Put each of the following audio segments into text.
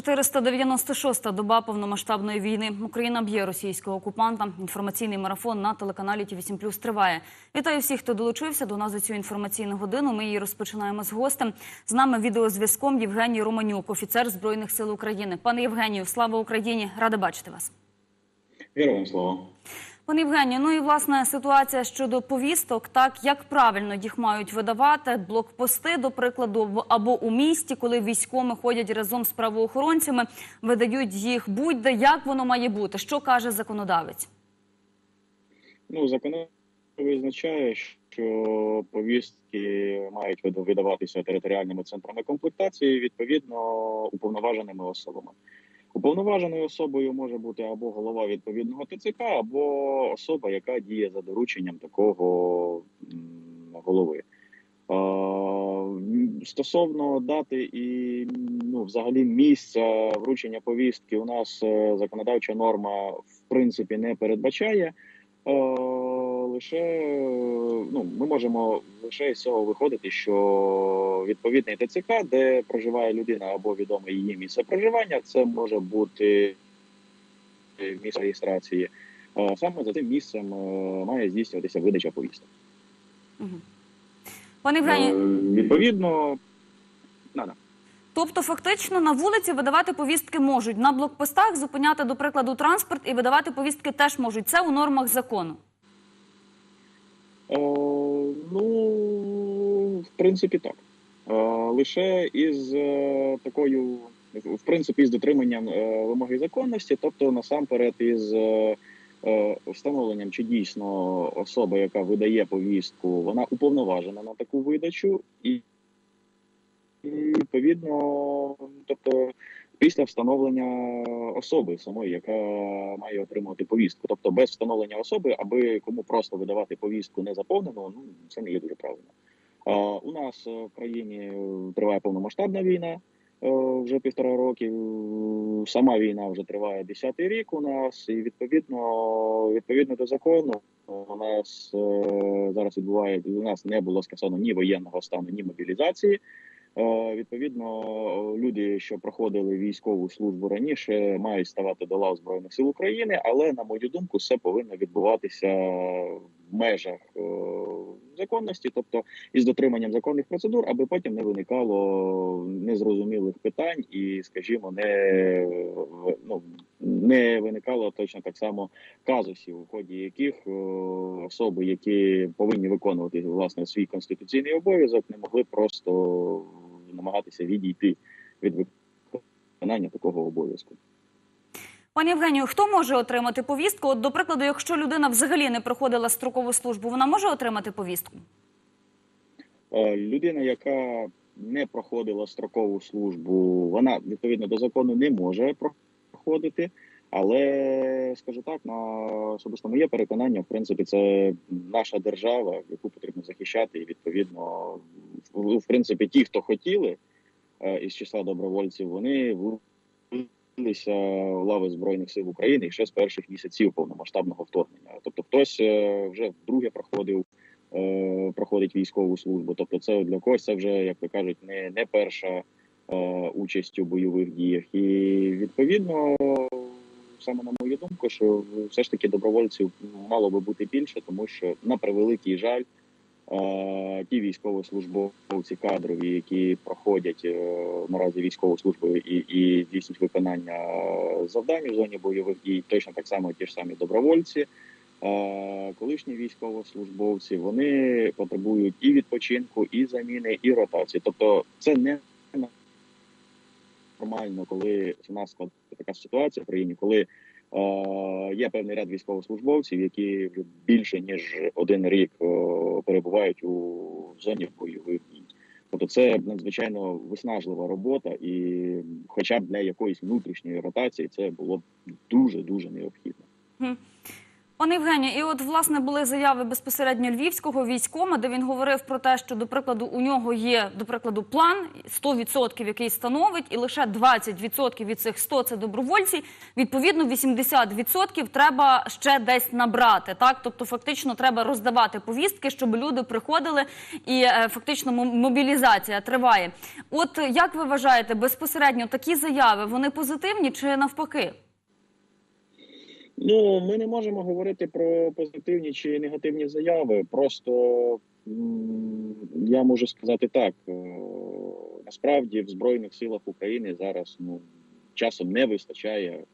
496-та доба повномасштабної війни. Україна б'є російського окупанта. Інформаційний марафон на телеканалі ТВ7 Плюс триває. Вітаю всіх, хто долучився до нас за цю інформаційну годину. Ми її розпочинаємо з гостем. З нами відеозв'язком Євгеній Романюк, офіцер Збройних сил України. Пане Євгенію, слава Україні! Рада бачити вас. Героям слава. Пане Євгенію, ну і власне ситуація щодо повісток, так як правильно їх мають видавати блокпости, до прикладу, або у місті, коли військові ходять разом з правоохоронцями, видають їх будь-де. Як воно має бути? Що каже законодавець? Ну, закон визначає, що повістки мають вида- видаватися територіальними центрами комплектації, відповідно уповноваженими особами. Уповноваженою особою може бути або голова відповідного ТЦК, або особа, яка діє за дорученням такого голови. Стосовно дати і ну, взагалі місця вручення повістки, у нас е, законодавча норма в принципі не передбачає. Е, лише е, ну, ми можемо лише з цього виходити, що відповідний ТЦК, де проживає людина або відоме її місце проживання, це може бути місце реєстрації. Е, Саме за цим місцем е, має здійснюватися видача повісток. Мгм. Пане Е, Євгенію, Відповідно, на-на. тобто фактично на вулиці видавати повістки можуть на блокпостах, зупиняти, до прикладу, транспорт і видавати повістки теж можуть. Це у нормах закону. Е, ну, в принципі, так. Е, лише із е, такою, в принципі, з дотриманням вимоги законності, тобто насамперед із встановленням, чи дійсно особа, яка видає повістку, вона уповноважена на таку видачу, і відповідно, тобто. Після встановлення особи самої, яка має отримувати повістку, тобто без встановлення особи, аби кому просто видавати повістку не заповнену, ну це не є дуже правильно. А, у нас е, в країні е, триває повномасштабна війна е, вже півтора роки. Сама війна вже триває десятий рік. У нас і відповідно відповідно до закону. У нас е, зараз відбуває у нас не було скасовано ні воєнного стану, ні мобілізації. Е, Відповідно, люди, що проходили військову службу раніше, мають ставати до лав збройних сил України, але на мою думку, все повинно відбуватися в межах е, законності, тобто із дотриманням законних процедур, аби потім не виникало незрозумілих питань і, скажімо, не ну не виникало точно так само казусів, у ході яких е, особи, які повинні виконувати власне свій конституційний обов'язок, не могли просто намагатися відійти від виконання такого обов'язку. Пані Євгенію, хто може отримати повістку? От, до прикладу, якщо людина взагалі не проходила строкову службу, вона може отримати повістку? Е, Людина, яка не проходила строкову службу, вона відповідно до закону не може проходити. Але скажу так, на особисто моє переконання, в принципі, це наша держава, яку потрібно захищати, і відповідно, в, принципі, ті, хто хотіли е, із числа добровольців, вони влилися в лави збройних сил України ще з перших місяців повномасштабного вторгнення. Тобто, хтось е, вже вдруге проходив. е, Проходить військову службу, тобто це для когось це вже, як то кажуть, не, не перша е, участь у бойових діях, і відповідно саме на мою думку, що все ж таки добровольців мало би бути більше, тому що на превеликий жаль, е, ті військовослужбовці кадрові, які проходять е, наразі військову службу і, і здійснюють виконання завдань у зоні бойових дій, точно так само ті ж самі добровольці. е, Колишні військовослужбовці вони потребують і відпочинку, і заміни, і ротації. Тобто, це не нормально, коли у нас така ситуація в країні, коли е, є певний ряд військовослужбовців, які вже більше ніж один рік е, перебувають у зоні бойових дій. Тобто це надзвичайно виснажлива робота, і хоча б для якоїсь внутрішньої ротації це було б дуже дуже необхідно. Пане Євгенію, і от власне були заяви безпосередньо львівського військома, де він говорив про те, що до прикладу у нього є до прикладу план 100%, який становить, і лише 20% від цих 100 – це добровольці. Відповідно, 80% треба ще десь набрати. Так, тобто, фактично, треба роздавати повістки, щоб люди приходили, і е, фактично мо- мобілізація триває. От як ви вважаєте, безпосередньо такі заяви вони позитивні чи навпаки? Ну, ми не можемо говорити про позитивні чи негативні заяви. Просто я можу сказати так: е, насправді в Збройних силах України зараз ну, часом не вистачає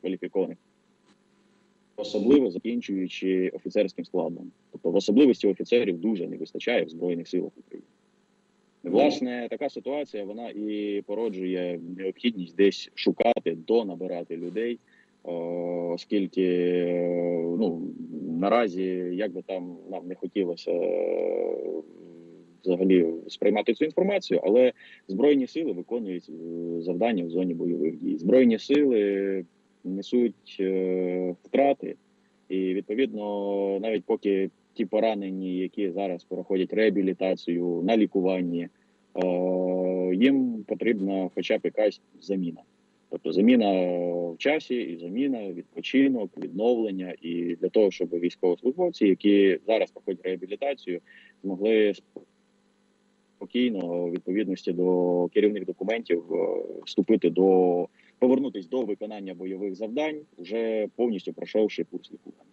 кваліфікованих, особливо закінчуючи офіцерським складом. Тобто, в особливості офіцерів дуже не вистачає в Збройних силах України. Власне, така ситуація вона і породжує необхідність десь шукати, донабирати людей, оскільки е, ну, наразі, як би там нам не хотілося е, взагалі сприймати цю інформацію, але Збройні сили виконують е, завдання в зоні бойових дій. Збройні сили несуть втрати, і відповідно, навіть поки ті поранені, які зараз проходять реабілітацію на лікуванні, е, їм потрібна хоча б якась заміна. Тобто заміна в часі і заміна, відпочинок, відновлення, і для того, щоб військовослужбовці, які зараз проходять реабілітацію, змогли спокійно, у відповідності до керівних документів, е, вступити до повернутись до виконання бойових завдань, вже повністю пройшовши курс лікування.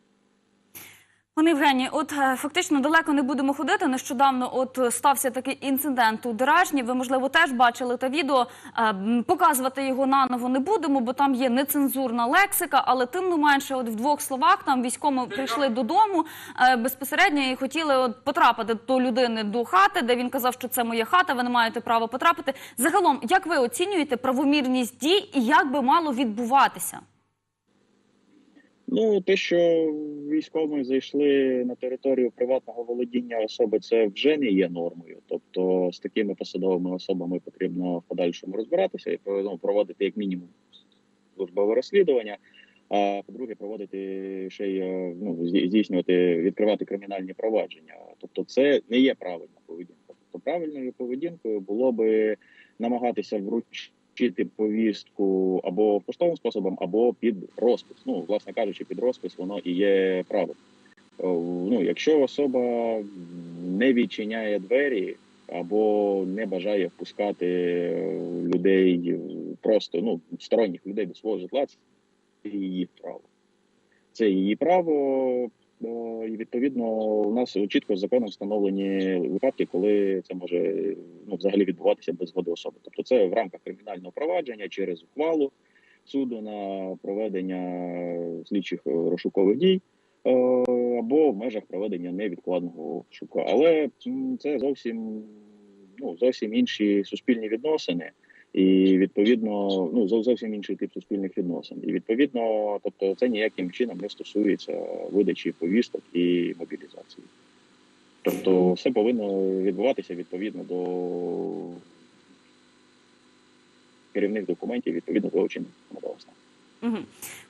Пане Євгеній, от е, фактично далеко не будемо ходити. Нещодавно от е, стався такий інцидент у Деражні. Ви можливо теж бачили те відео. Е, Показувати його наново не будемо, бо там є нецензурна лексика. Але тим не менше, от в двох словах там військомо прийшли додому безпосередньо і хотіли от потрапити до людини до хати, де він казав, що це моя хата. Ви не маєте права потрапити. Загалом, як ви оцінюєте правомірність дій і як би мало відбуватися? Ну, те, що військові зайшли на територію приватного володіння особи, це вже не є нормою. Тобто з такими посадовими особами потрібно в подальшому розбиратися і ну, проводити як мінімум службове розслідування. А по-друге, проводити ще й е, ну, здійснювати, відкривати кримінальні провадження. Тобто, це не є правильна поведінка. Тобто, правильною поведінкою було би намагатися вручити повістку або поштовим способом, або під розпис. Ну, власне кажучи, під розпис воно і є правильно. Е, Ну, якщо особа не відчиняє двері або не бажає впускати е, людей, просто ну сторонніх людей до свого житла, це її право. Це її право, і відповідно у нас чітко законом встановлені випадки, коли це може ну, взагалі відбуватися без згоди особи. Тобто, це в рамках кримінального провадження через ухвалу суду на проведення слідчих е, розшукових дій. е, Або в межах проведення невідкладного обшуку. Але це зовсім ну зовсім інші суспільні відносини, і відповідно ну зо- зовсім інший тип суспільних відносин. І відповідно, тобто, це ніяким чином не стосується видачі повісток і мобілізації. Тобто, все повинно відбуватися відповідно до керівних документів, відповідно до чинного законодавства.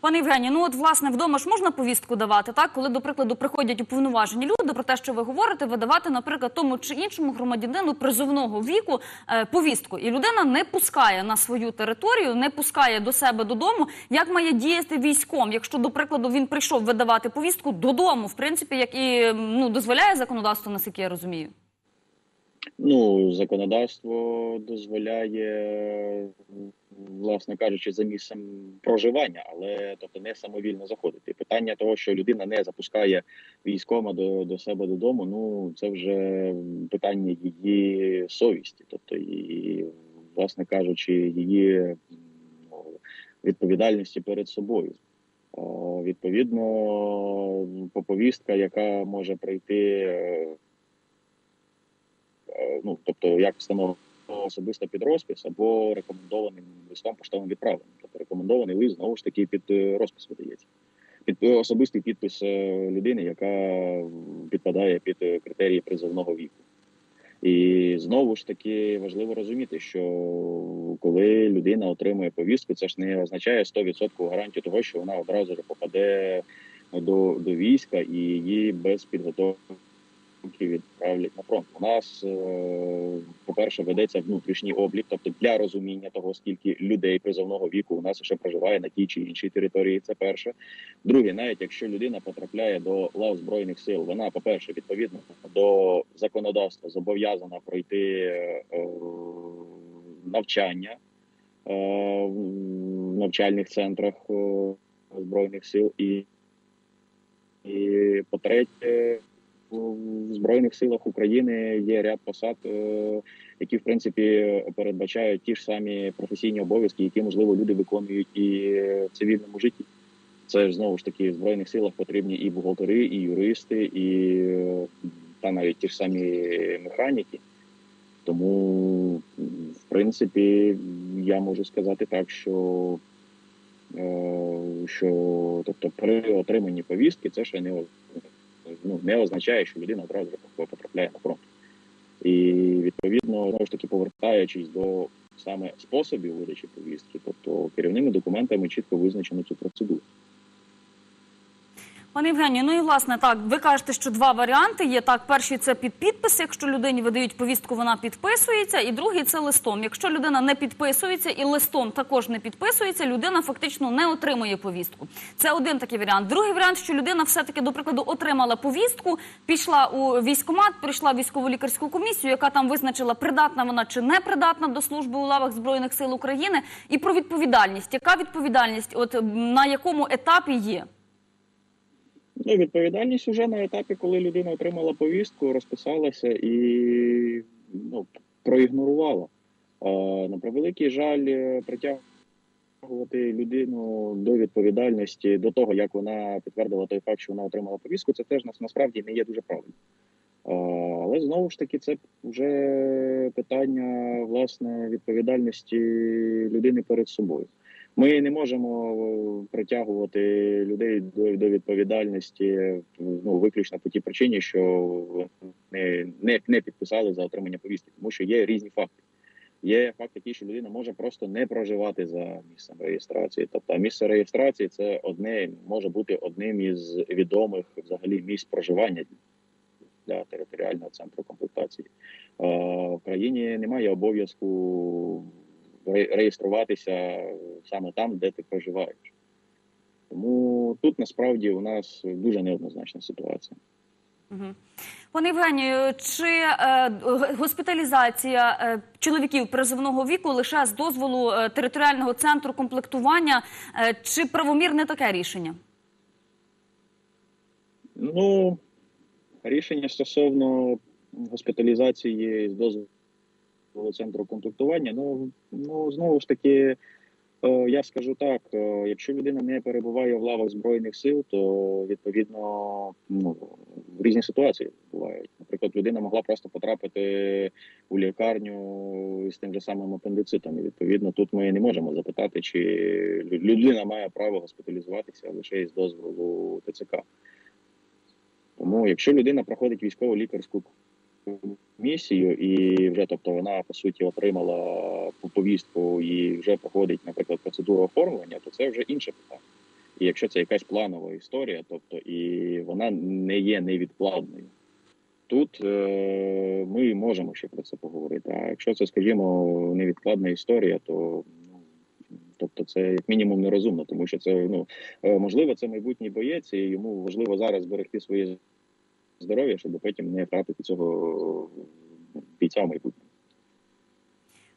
Пане Євгенію, ну от власне вдома ж можна повістку давати, так? Коли, до прикладу, приходять уповноважені люди про те, що ви говорите, видавати, наприклад, тому чи іншому громадянину призовного віку е, повістку. І людина не пускає на свою територію, не пускає до себе додому. Як має діяти військом, якщо, до прикладу, він прийшов видавати повістку додому, в принципі, як і ну, дозволяє законодавство, наскільки я розумію? Ну, законодавство дозволяє, власне кажучи, за місцем проживання, але тобто не самовільно заходити. Питання того, що людина не запускає військома до, до себе додому, ну це вже питання її совісті, тобто і, власне кажучи, її ну, відповідальності перед собою. Відповідно, повістка, яка може прийти. е, Е, ну тобто як встановлено особисто під розпис або рекомендованим листом поштовим відправленням. Тобто рекомендований лист знову ж таки під е, розпис видається. Під е, особистий підпис е, людини, яка підпадає під критерії призовного віку. І знову ж таки важливо розуміти, що коли людина отримує повістку, це ж не означає 100% гарантію того, що вона одразу ж попаде до, до війська і її без підготовки відправлять на фронт. У нас, е, по-перше, ведеться внутрішній облік, тобто для розуміння того, скільки людей призовного віку у нас ще проживає на тій чи іншій території. Це перше. Друге, навіть якщо людина потрапляє до лав збройних сил, вона, по-перше, відповідно до законодавства зобов'язана пройти е, навчання е, в навчальних центрах збройних сил і, і по-третє, в збройних силах України є ряд посад, е, які в принципі передбачають ті ж самі професійні обов'язки, які можливо люди виконують і в цивільному житті. Це ж знову ж таки в збройних силах потрібні і бухгалтери, і юристи, і е, та навіть ті ж самі механіки. Тому, в принципі, я можу сказати так, що, е, що тобто, при отриманні повістки це ще не, ну, не означає, що людина одразу потрапляє на фронт. І відповідно, знову ж таки, повертаючись до саме способів видачі повістки, тобто керівними документами чітко визначено цю процедуру. Пане Євгенію, ну і власне так, ви кажете, що два варіанти є. Так, перший це під підпис. Якщо людині видають повістку, вона підписується, і другий це листом. Якщо людина не підписується і листом також не підписується, людина фактично не отримує повістку. Це один такий варіант. Другий варіант, що людина все-таки, до прикладу, отримала повістку, пішла у військкомат, прийшла в військову лікарську комісію, яка там визначила, придатна вона чи не придатна до служби у лавах збройних сил України, і про відповідальність. Яка відповідальність, от на якому етапі є? Ну, відповідальність вже на етапі, коли людина отримала повістку, розписалася і ну, проігнорувала. На превеликий жаль, е, притягувати людину до відповідальності до того, як вона підтвердила той факт, що вона отримала повістку, це теж нас насправді не є дуже правильно. Але знову ж таки, це вже питання власне відповідальності людини перед собою. Ми не можемо е, притягувати людей до, до відповідальності ну виключно по тій причині, що вони не, не підписали за отримання повістки, тому що є різні факти. Є факт такий, що людина може просто не проживати за місцем реєстрації. Тобто місце реєстрації це одне може бути одним із відомих взагалі місць проживання для територіального центру комплектації. Е, В країні немає обов'язку реєструватися саме там, де ти проживаєш. Тому тут насправді у нас дуже неоднозначна ситуація. Пане Євгенію, чи е, госпіталізація е, чоловіків призовного віку лише з дозволу е, територіального центру комплектування, е, чи правомірне таке рішення? Ну, рішення стосовно госпіталізації з дозволу центру комплектування. Ну, ну знову ж таки, е, я скажу так: е, якщо людина не перебуває в лавах збройних сил, то відповідно ну, різні ситуації бувають. Наприклад, людина могла просто потрапити у лікарню з тим же самим апендицитом. І відповідно, тут ми не можемо запитати, чи людина має право госпіталізуватися лише із дозволу ТЦК. Тому, якщо людина проходить військово лікарську місію, і вже тобто вона по суті отримала повістку і вже проходить, наприклад, процедуру оформлення, то це вже інше питання. І якщо це якась планова історія, тобто і вона не є невідкладною. Тут е, ми можемо ще про це поговорити. А якщо це, скажімо, невідкладна історія, то ну тобто це як мінімум нерозумно, тому що це ну е, можливо, це майбутній боєць, і йому важливо зараз зберегти своє здоров'я, щоб потім не втратити цього бійця в майбутньому.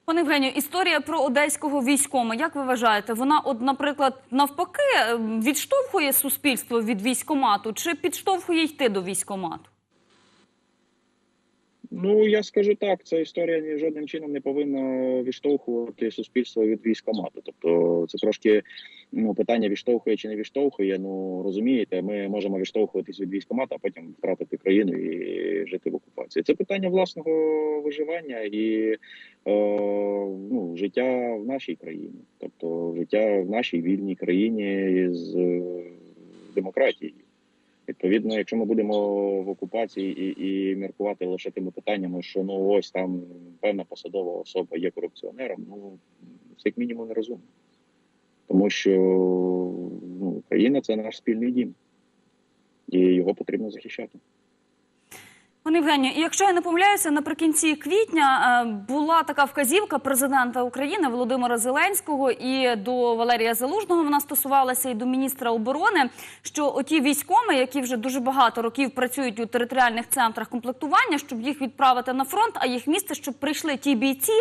Пане Євгенію, історія про одеського військома. Як ви вважаєте, вона, от, наприклад, навпаки, е, відштовхує суспільство від військомату чи підштовхує йти до військомату? Ну я скажу так, ця історія ні жодним чином не повинна відштовхувати суспільство від військомату. Тобто, це трошки ну питання відштовхує чи не відштовхує. Ну розумієте, ми можемо відштовхуватись від військомата, а потім втратити країну і жити в окупації. Це питання власного виживання і е, ну, життя в нашій країні, тобто життя в нашій вільній країні з е, демократією. Відповідно, якщо ми будемо в окупації і, і міркувати лише тими питаннями, що ну ось там певна посадова особа є корупціонером, ну це як мінімум нерозумно. Тому що ну, Україна це наш спільний дім, і його потрібно захищати. Пане Євгенію, якщо я не помиляюся, наприкінці квітня е, була така вказівка президента України Володимира Зеленського і до Валерія Залужного вона стосувалася і до міністра оборони, що оті військоми, які вже дуже багато років працюють у територіальних центрах комплектування, щоб їх відправити на фронт, а їх місце, щоб прийшли ті бійці,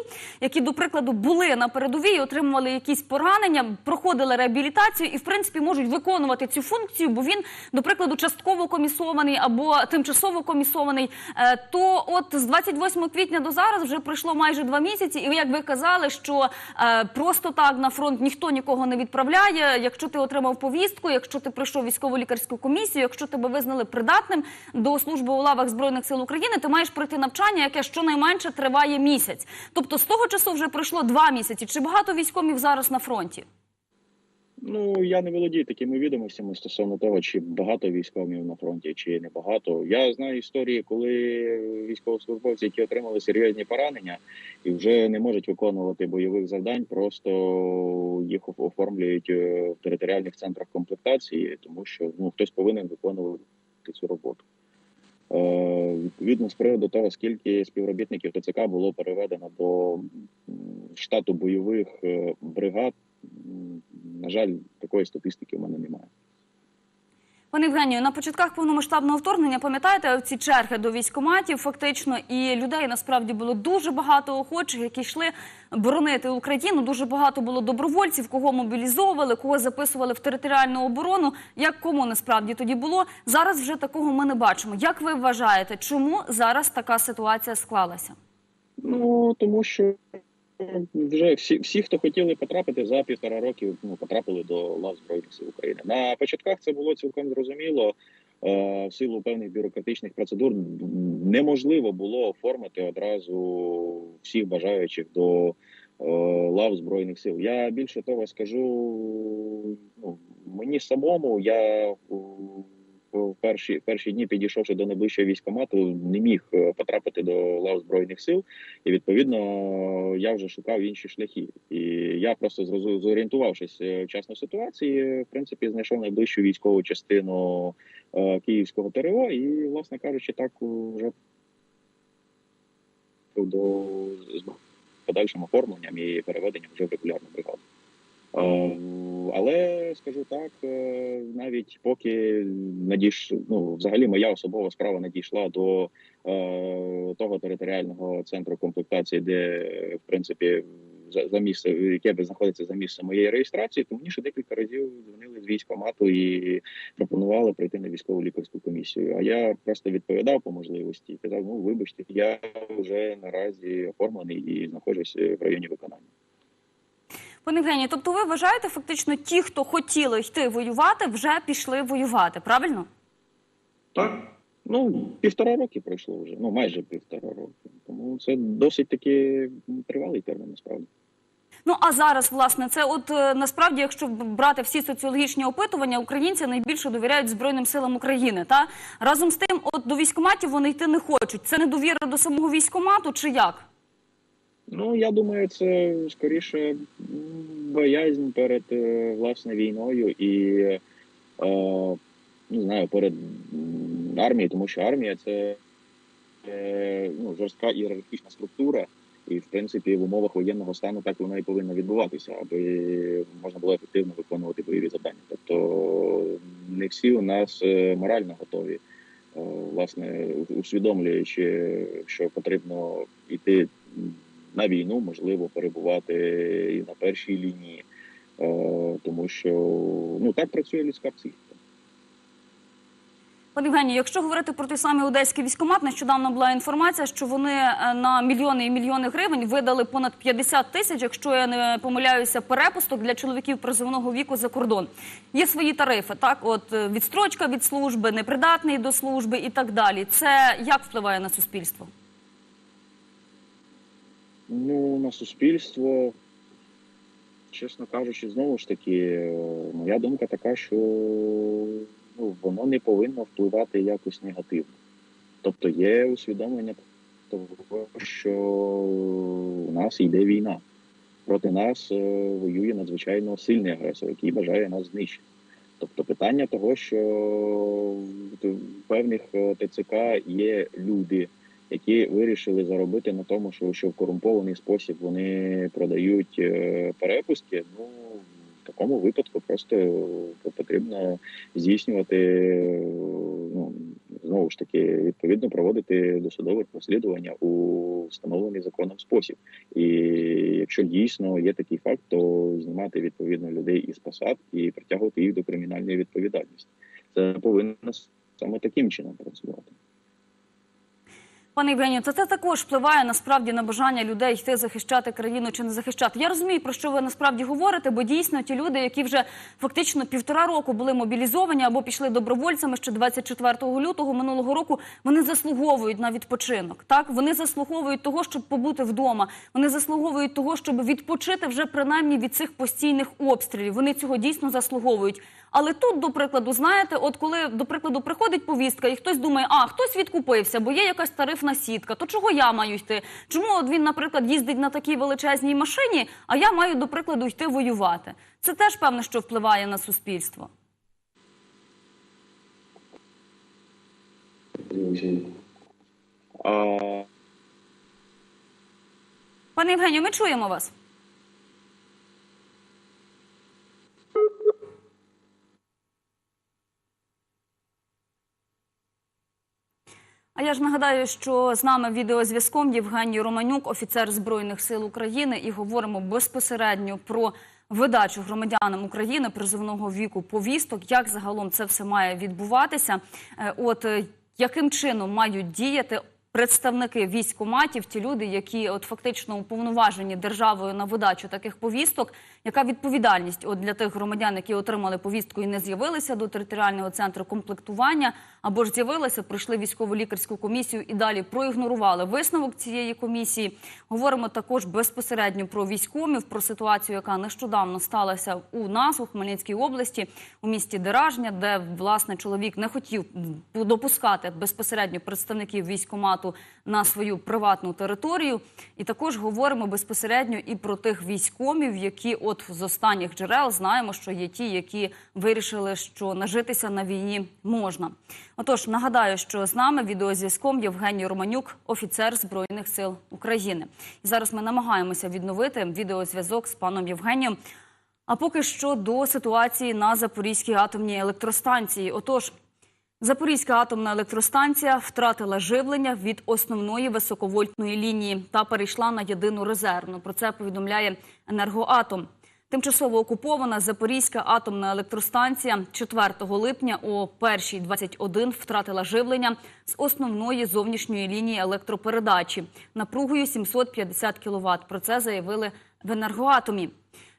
які, до прикладу, були на передовій, отримували якісь поранення, проходили реабілітацію і, в принципі, можуть виконувати цю функцію, бо він, до прикладу, частково комісований або тимчасово комісований. Е, То от з 28 квітня до зараз вже пройшло майже два місяці, і як ви казали, що е, просто так на фронт ніхто нікого не відправляє. Якщо ти отримав повістку, якщо ти пройшов військово-лікарську комісію, якщо тебе визнали придатним до служби у лавах збройних сил України, ти маєш пройти навчання, яке щонайменше триває місяць. Тобто з того часу вже пройшло два місяці. Чи багато військомів зараз на фронті? Ну я не володію такими відомостями стосовно того, чи багато військових на фронті, чи не багато. Я знаю історії, коли військовослужбовці, які отримали серйозні поранення і вже не можуть виконувати бойових завдань, просто їх оформлюють е, в територіальних центрах комплектації, тому що ну хтось повинен виконувати цю роботу. Е, Відповідно, з приводу того, скільки співробітників ТЦК було переведено до штату бойових е, бригад, на жаль, такої статистики в мене немає. Пане Євгенію, на початках повномасштабного вторгнення пам'ятаєте ці черги до військоматів, фактично, і людей насправді було дуже багато охочих, які йшли боронити Україну. Дуже багато було добровольців, кого мобілізовували, кого записували в територіальну оборону. Як кому насправді тоді було зараз? Вже такого ми не бачимо. Як ви вважаєте, чому зараз така ситуація склалася? Ну тому що вже всі, всі, хто хотіли потрапити за півтора років, ну потрапили до лав збройних сил України. На початках це було цілком зрозуміло. Е, В силу певних бюрократичних процедур неможливо було оформити одразу всіх бажаючих до е, лав збройних сил. Я більше того скажу. Ну мені самому я у- в перші перші дні, підійшовши до найближчого військкомату, не міг е, потрапити до лав збройних сил, і відповідно я вже шукав інші шляхи. І я просто зорієнтувавшись е, вчасно ситуації, в принципі, знайшов найближчу військову частину е, Київського ТРО, і, власне кажучи, так вже до подальшим оформленням і переведенням вже в регулярну бригаду. Е, Але скажу так, е, навіть поки надійш... ну, взагалі моя особова справа надійшла до е, того територіального центру комплектації, де в принципі за, за місце, яке знаходиться за місцем моєї реєстрації, то мені ще декілька разів дзвонили з військкомату і пропонували прийти на військову лікарську комісію. А я просто відповідав по можливості і казав: ну вибачте, я вже наразі оформлений і знаходжусь в районі виконання. Пане Євгенію, тобто ви вважаєте, фактично, ті, хто хотіли йти воювати, вже пішли воювати, правильно? Так. Ну, півтора роки пройшло вже, ну майже півтора роки. Тому це досить таки тривалий термін, насправді. Ну а зараз, власне, це от е, насправді, якщо брати всі соціологічні опитування, українці найбільше довіряють Збройним силам України. Та разом з тим, от до військкоматів вони йти не хочуть. Це недовіра до самого військкомату чи як? Ну, я думаю, це скоріше боязнь перед е, власне війною і е, не знаю, перед армією, тому що армія це е, ну, жорстка ієрархічна структура, і в принципі в умовах воєнного стану так вона і повинна відбуватися, аби можна було ефективно виконувати бойові завдання. Тобто не всі у нас е, морально готові. Е, Власне, усвідомлюючи, що потрібно йти на війну, можливо, перебувати і на першій лінії, е, тому що ну так працює людська психіка. Пане Євгенію, якщо говорити про той самий одеський військкомат, нещодавно була інформація, що вони е, на мільйони і мільйони гривень видали понад 50 тисяч, якщо я не помиляюся, перепусток для чоловіків призовного віку за кордон. Є свої тарифи, так от е, відстрочка від служби, непридатний до служби і так далі. Це як впливає на суспільство? Ну, на суспільство, чесно кажучи, знову ж таки, моя думка така, що ну, воно не повинно впливати якось негативно. Тобто є усвідомлення того, що у нас йде війна. Проти нас е, воює надзвичайно сильний агресор, який бажає нас знищити. Тобто питання того, що в певних е, ТЦК є люди, які вирішили заробити на тому, що, що в корумпований спосіб вони продають е, перепустки. Ну в такому випадку просто потрібно здійснювати е, ну знову ж таки відповідно проводити досудове розслідування у встановлений законом спосіб. І якщо дійсно є такий факт, то знімати відповідно людей із посад і притягувати їх до кримінальної відповідальності. Це повинно саме таким чином працювати. Пане Євгенію, це, це також впливає насправді на бажання людей йти захищати країну чи не захищати. Я розумію, про що ви насправді говорите, бо дійсно ті люди, які вже фактично півтора року були мобілізовані або пішли добровольцями ще 24 лютого минулого року, вони заслуговують на відпочинок. Так вони заслуговують того, щоб побути вдома. Вони заслуговують того, щоб відпочити вже принаймні від цих постійних обстрілів. Вони цього дійсно заслуговують. Але тут, до прикладу, знаєте, от коли до прикладу приходить повістка, і хтось думає, а хтось відкупився, бо є якась тарифна сітка, то чого я маю йти? Чому от він, наприклад, їздить на такій величезній машині, а я маю, до прикладу, йти воювати? Це теж певно, що впливає на суспільство. Пане Євгенію, ми чуємо вас. А я ж нагадаю, що з нами відеозв'язком Євгеній Романюк, офіцер Збройних сил України, і говоримо безпосередньо про видачу громадянам України призовного віку повісток, як загалом це все має відбуватися. Е, От е, яким чином мають діяти представники військкоматів, ті люди, які от фактично уповноважені державою на видачу таких повісток. Яка відповідальність от для тих громадян, які отримали повістку і не з'явилися до територіального центру комплектування, або ж з'явилися, пройшли військово-лікарську комісію і далі проігнорували висновок цієї комісії? Говоримо також безпосередньо про військомів, про ситуацію, яка нещодавно сталася у нас у Хмельницькій області, у місті Деражня, де власне чоловік не хотів допускати безпосередньо представників військкомату на свою приватну територію. І також говоримо безпосередньо і про тих військомів, які от з останніх джерел знаємо, що є ті, які вирішили, що нажитися на війні можна. Отож, нагадаю, що з нами відеозв'язком Євгеній Романюк, офіцер Збройних сил України. І зараз ми намагаємося відновити відеозв'язок з паном Євгенієм. А поки що до ситуації на Запорізькій атомній електростанції. Отож, Запорізька атомна електростанція втратила живлення від основної високовольтної лінії та перейшла на єдину резервну. Про це повідомляє енергоатом. Тимчасово окупована Запорізька атомна електростанція 4 липня о 1.21 втратила живлення з основної зовнішньої лінії електропередачі напругою 750 кВт. Про це заявили в енергоатомі.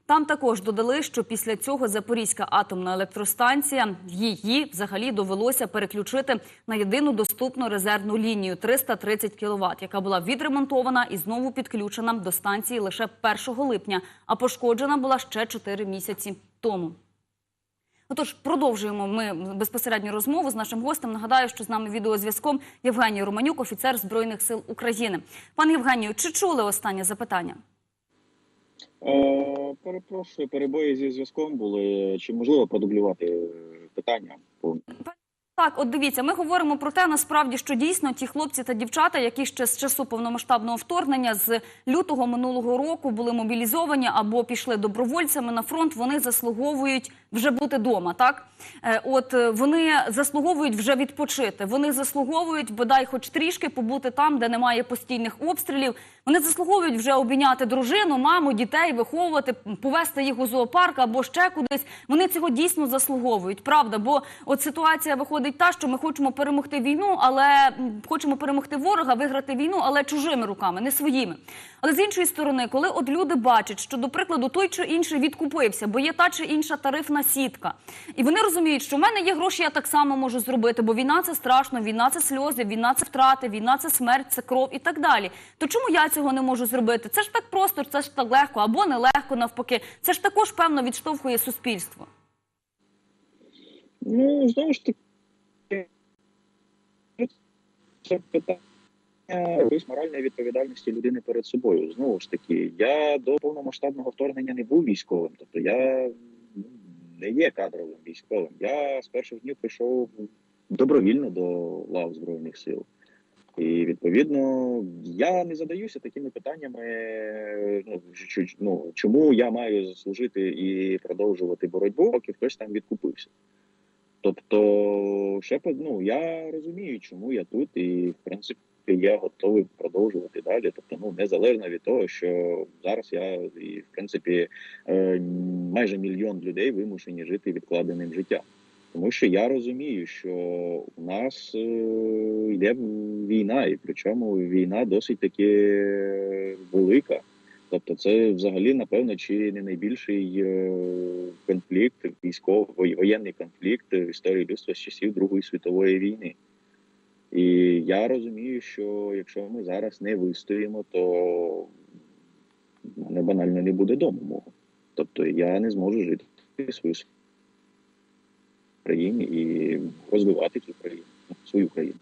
Там також додали, що після цього Запорізька атомна електростанція її взагалі довелося переключити на єдину доступну резервну лінію 330 кВт, яка була відремонтована і знову підключена до станції лише 1 липня, а пошкоджена була ще 4 місяці тому. Отож, продовжуємо ми безпосередню розмову з нашим гостем. Нагадаю, що з нами відеозв'язком Євгеній Романюк, офіцер Збройних сил України. Пане Євгенію, чи чули останнє запитання? Е, перепрошую, перебої зі зв'язком були. Чи можливо продублювати питання? Так, от дивіться, ми говоримо про те, насправді, що дійсно ті хлопці та дівчата, які ще з часу повномасштабного вторгнення з лютого минулого року були мобілізовані або пішли добровольцями на фронт, вони заслуговують вже бути вдома. Так, Е, от е, вони заслуговують вже відпочити. Вони заслуговують бодай, хоч трішки побути там, де немає постійних обстрілів. Вони заслуговують вже обійняти дружину, маму, дітей, виховувати, повести їх у зоопарк або ще кудись. Вони цього дійсно заслуговують. Правда, бо от ситуація виходить та, що ми хочемо перемогти війну, але хочемо перемогти ворога, виграти війну, але чужими руками, не своїми. Але з іншої сторони, коли от люди бачать, що до прикладу той чи інший відкупився, бо є та чи інша тарифна сітка, і вони розуміють, що в мене є гроші, я так само можу зробити, бо війна це страшно, війна це сльози, війна це втрати, війна це смерть, це кров і так далі. То чому я цього не можу зробити? Це ж так просто, це ж так легко або нелегко навпаки. Це ж також певно відштовхує суспільство. Ну, знову ж таки, це питання якоїсь моральної відповідальності людини перед собою. Знову ж таки, я до повномасштабного вторгнення не був військовим, тобто я не є кадровим військовим. Я з перших днів прийшов добровільно до лав Збройних сил. І відповідно я не задаюся такими питаннями. Ну, ну чому я маю служити і продовжувати боротьбу, поки хтось там відкупився. Тобто, ще ну, я розумію, чому я тут, і в принципі я готовий продовжувати далі. Тобто, ну незалежно від того, що зараз я і в принципі е, майже мільйон людей вимушені жити відкладеним життям. Тому що я розумію, що у нас е, йде війна, і причому війна досить таки велика. Тобто, це взагалі, напевно, чи не найбільший е, конфлікт, військовий воєнний конфлікт в історії людства з часів Другої світової війни. І я розумію, що якщо ми зараз не вистоїмо, то в мене банально не буде дому мого. Тобто я не зможу жити свою країні і розвивати цю країну, свою країну.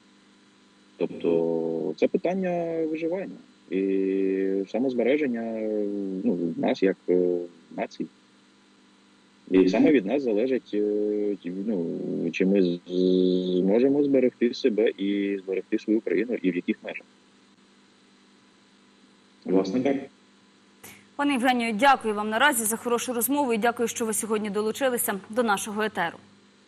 Тобто це питання виживання і самозбереження ну, нас як е, нації. І саме від нас залежить, е, ну, чи ми зможемо зберегти себе і зберегти свою країну, і в яких межах. Власне так. Пане Євгенію, дякую вам наразі за хорошу розмову і дякую, що ви сьогодні долучилися до нашого етеру.